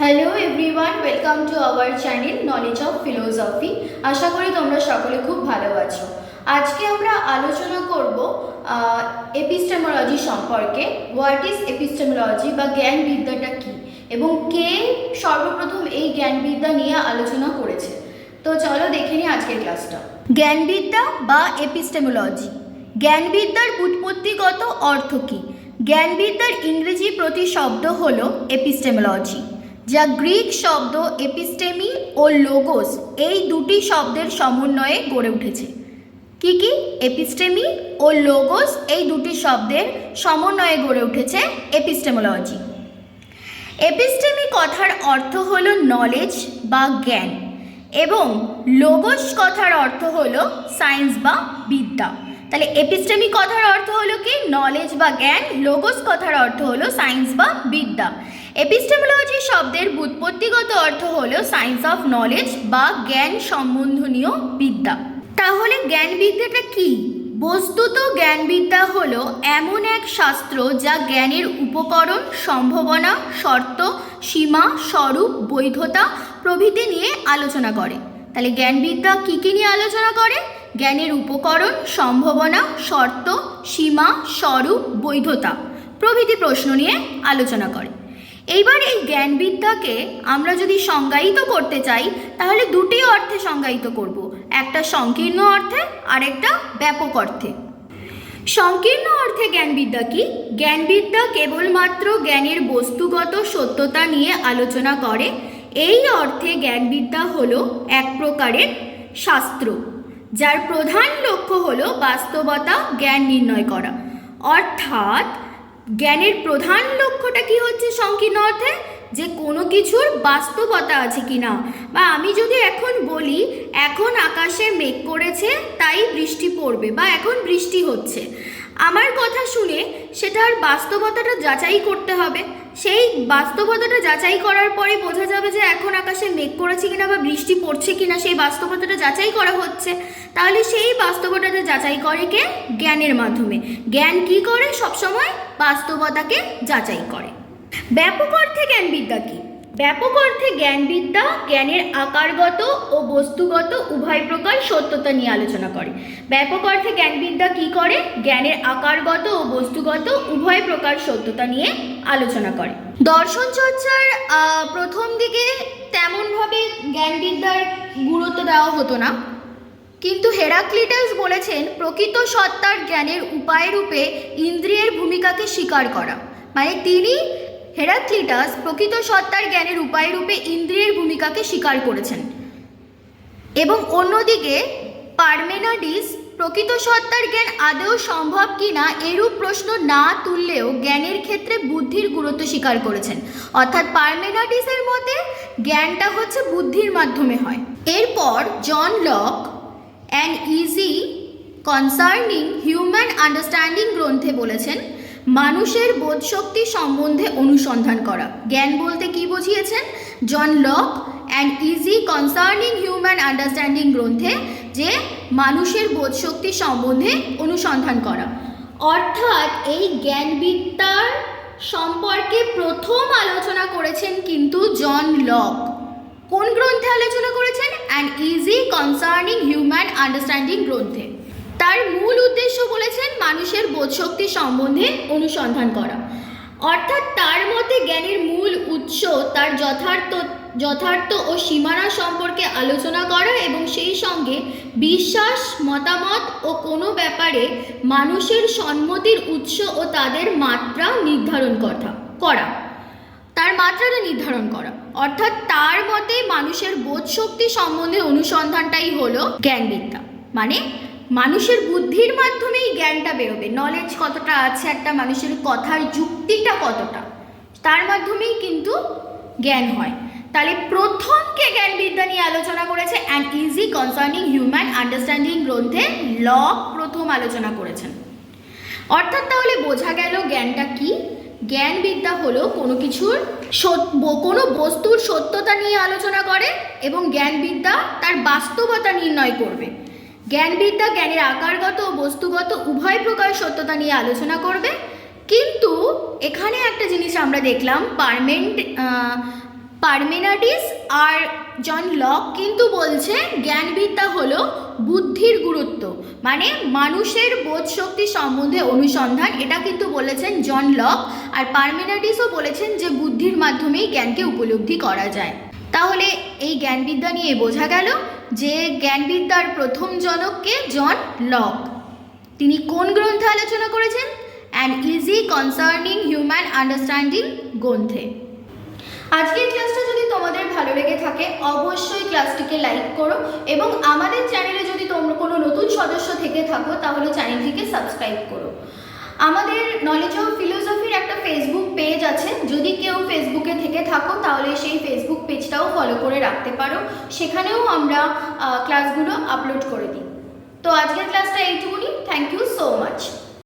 Hello everyone welcome to our channel knowledge of philosophy আশা করি তোমরা সকলে খুব ভালো আছো। আজকে আমরা আলোচনা করব এপিস্টেমোলজি সম্পর্কে। হোয়াট ইজ এপিস্টেমোলজি বা জ্ঞানবিদ্যাটা কী? এবং কে সর্বপ্রথম এই জ্ঞানবিদ্যা নিয়ে আলোচনা করেছে? তো চলো দেখে নিই আজকের ক্লাসটা। জ্ঞানবিদ্যা বা এপিস্টেমোলজি জ্ঞানবিদ্যার উৎপত্তিগত অর্থ কী? জ্ঞানবিদ্যার ইংরেজি প্রতিশব্দ হল এপিস্টেমোলজি যা গ্রিক শব্দ, এপিস্টেমি ও লোগোস এই দুটি শব্দের সমন্বয়ে গড়ে উঠেছে। কি কি? এপিস্টেমি ও লোগোস এই দুটি শব্দের সমন্বয়ে গড়ে উঠেছে এপিস্টেমোলজি। এপিস্টেমি কথার অর্থ হলো নলেজ বা জ্ঞান এবং লোগোস কথার অর্থ হলো সায়েন্স বা বিদ্যা। তাহলে এপিস্টেমি কথার অর্থ হলো কি? নলেজ বা জ্ঞান, লোগোস কথার অর্থ হলো সায়েন্স বা বিদ্যা। এপিস্টেমোলজি শব্দের ব্যুৎপত্তিগত অর্থ হলো সায়েন্স অফ নলেজ বা জ্ঞান সম্বন্ধনীয় বিদ্যা। তাহলে জ্ঞানবিদ্যাটা কি? বস্তুত জ্ঞানবিদ্যা হল এমন এক শাস্ত্র যা জ্ঞানের উপকরণ, সম্ভাবনা, শর্ত, সীমা, স্বরূপ, বৈধতা প্রভৃতি নিয়ে আলোচনা করে। তাহলে জ্ঞানবিদ্যা কী কী নিয়ে আলোচনা করে? জ্ঞানের উপকরণ, সম্ভাবনা, শর্ত, সীমা, স্বরূপ, বৈধতা প্রভৃতি প্রশ্ন নিয়ে আলোচনা করে। এইবার এই জ্ঞানবিদ্যাকে আমরা যদি সংজ্ঞায়িত করতে চাই, তাহলে দুটি অর্থে সংজ্ঞায়িত করব। একটা সংকীর্ণ অর্থে আর একটা ব্যাপক অর্থে। সংকীর্ণ অর্থে জ্ঞানবিদ্যা কি? জ্ঞানবিদ্যা কেবলমাত্র জ্ঞানের বস্তুগত সত্যতা নিয়ে আলোচনা করে। এই অর্থে জ্ঞানবিদ্যা হল এক প্রকারের শাস্ত্র, যার প্রধান লক্ষ্য হল বাস্তবতা, জ্ঞান নির্ণয় করা। অর্থাৎ জ্ঞানের প্রধান লক্ষ্যটা কি হচ্ছে সংকীর্ণ অর্থে? যে কোনো কিছুর বাস্তবতা আছে কি না? বা আমি যদি এখন বলি, এখন আকাশে মেঘ করেছে, তাই বৃষ্টি পড়বে বা এখন বৃষ্টি হচ্ছে। আমার কথা শুনে সেটার বাস্তবতাটা যাচাই করতে হবে। সেই বাস্তবতাটা যাচাই করার পরে বোঝা যাবে যে এখন আকাশে মেঘ করেছে কিনা বা বৃষ্টি পড়ছে কিনা সেই বাস্তবতাটা যাচাই করা হচ্ছে। তাহলে সেই বাস্তবতাটা যাচাই করে কে? জ্ঞানের মাধ্যমে। জ্ঞান কি করে? সবসময় বাস্তবতাকে যাচাই করে। ব্যাপক অর্থে জ্ঞানবিদ্যা কি? ব্যাপক অর্থে জ্ঞানবিদ্যা, জ্ঞানের আকারগত ও বস্তুগত উভয় প্রকার সত্যতা নিয়ে আলোচনা করে। ব্যাপক অর্থে জ্ঞানবিদ্যা কি করে? জ্ঞানের আকারগত ও বস্তুগত উভয় প্রকার সত্যতা নিয়ে আলোচনা করে। দর্শন চর্চার প্রথম দিকে তেমনভাবে জ্ঞানবিদ্যার গুরুত্ব দেওয়া হতো না। কিন্তু হেরাক্লিটাস বলেছেন, প্রকৃত সত্তার জ্ঞানের উপায় রূপে ইন্দ্রিয়ের ভূমিকাকে স্বীকার করা। মানে তিনি হেরাক্লিটাস প্রকৃত সত্তার জ্ঞানের উপায় রূপে ইন্দ্রিয়ের ভূমিকাকে স্বীকার করেছেন। এবং অন্যদিকে, পারমেনাডিস প্রকৃত সত্তার জ্ঞান আদৌ সম্ভব কিনা এরূপ প্রশ্ন না তুললেও জ্ঞানের ক্ষেত্রে বুদ্ধির গুরুত্ব স্বীকার করেছেন। অর্থাৎ পারমেনাডিসের মতে জ্ঞানটা হচ্ছে বুদ্ধির মাধ্যমে হয়। এরপর John Locke an essay concerning human understanding গ্রন্থে বলেছেন মানুষের বোধশক্তি সম্বন্ধে অনুসন্ধান করা। জ্ঞান বলতে কি বুঝিয়েছেন? John Locke and essay concerning human understanding গ্রন্থে যে মানুষের বোধশক্তি সম্বন্ধে অনুসন্ধান করা। অর্থাৎ এই জ্ঞানবিদ্যার সম্পর্কে প্রথম আলোচনা করেছেন কিন্তু জন লক। কোন গ্রন্থে আলোচনা করেছেন? And essay concerning human understanding গ্রন্থে। তার মানুষের বোধশক্তি সম্বন্ধে অনুসন্ধান করা। অর্থাৎ তার মতে জ্ঞানের মূল উৎস তার যথার্থ যথার্থ ও সীমানা সম্পর্কে আলোচনা করা এবং সেই সঙ্গে বিশ্বাস, মতামত ও কোনো ব্যাপারে মানুষের সম্মতির উৎস ও তাদের মাত্রা নির্ধারণ কথা, করা। তার মাত্রাটা নির্ধারণ করা। অর্থাৎ তার মতে মানুষের বোধ শক্তি সম্বন্ধে অনুসন্ধানটাই হলো জ্ঞানবিদ্যা। মানে মানুষের বুদ্ধির মাধ্যমেই জ্ঞানটা বেরোবে। নলেজ কতটা আছে একটা মানুষের, কথার যুক্তিটা কতটা? তার মাধ্যমেই কিন্তু জ্ঞান হয়। তাহলে প্রথম কে জ্ঞানবিদ্যা নিয়ে আলোচনা করেছে? And essay concerning human understanding গ্রন্থে লক প্রথম আলোচনা করেছেন। অর্থাৎ তাহলে বোঝা গেল জ্ঞানটা কি? জ্ঞানবিদ্যা হলো কোনো কিছুর কোনো বস্তুর সত্যতা নিয়ে আলোচনা করে এবং জ্ঞানবিদ্যা তার বাস্তবতা নির্ণয় করবে। জ্ঞানবিদ্যা, জ্ঞানের আকারগত ও বস্তুগত উভয় প্রকার সত্যতা নিয়ে আলোচনা করবে। কিন্তু এখানে একটা জিনিস আমরা দেখলাম, পারমেন্ট পারমেনাডিস আর জন লক কিন্তু বলছে জ্ঞানবিদ্যা হলো বুদ্ধির গুরুত্ব মানে মানুষের বোধ শক্তি সম্বন্ধে অনুসন্ধান। এটা কিন্তু বলেছেন জন লক আর পারমেনাডিসও বলেছেন যে বুদ্ধির মাধ্যমেই জ্ঞানকে উপলব্ধি করা যায়। তাহলে এই জ্ঞানবিদ্যা নিয়ে বোঝা গেল যে জ্ঞানবিদ্যার প্রথম জনককে জন লক। তিনি কোন গ্রন্থে আলোচনা করেছেন? And essay concerning human understanding গ্রন্থে। আজকের ক্লাসটা যদি তোমাদের ভালো লেগে থাকে, অবশ্যই ক্লাসটিকে লাইক করো এবং আমাদের চ্যানেলে যদি তোমরা কোনো নতুন সদস্য থেকে থাকো, তাহলে চ্যানেলটিকে সাবস্ক্রাইব করো। আমাদের নলেজ অফ ফিলোসফির একটা ফেসবুক পেজ আছে, যদি থেকে, তাহলে সেই ফেসবুক পেজটাও ফলো করে রাখতে পারো। সেখানেও আমরা ক্লাসগুলো আপলোড করে দিই। তো আজকের ক্লাসটা এইটুকুনি। Thank you so much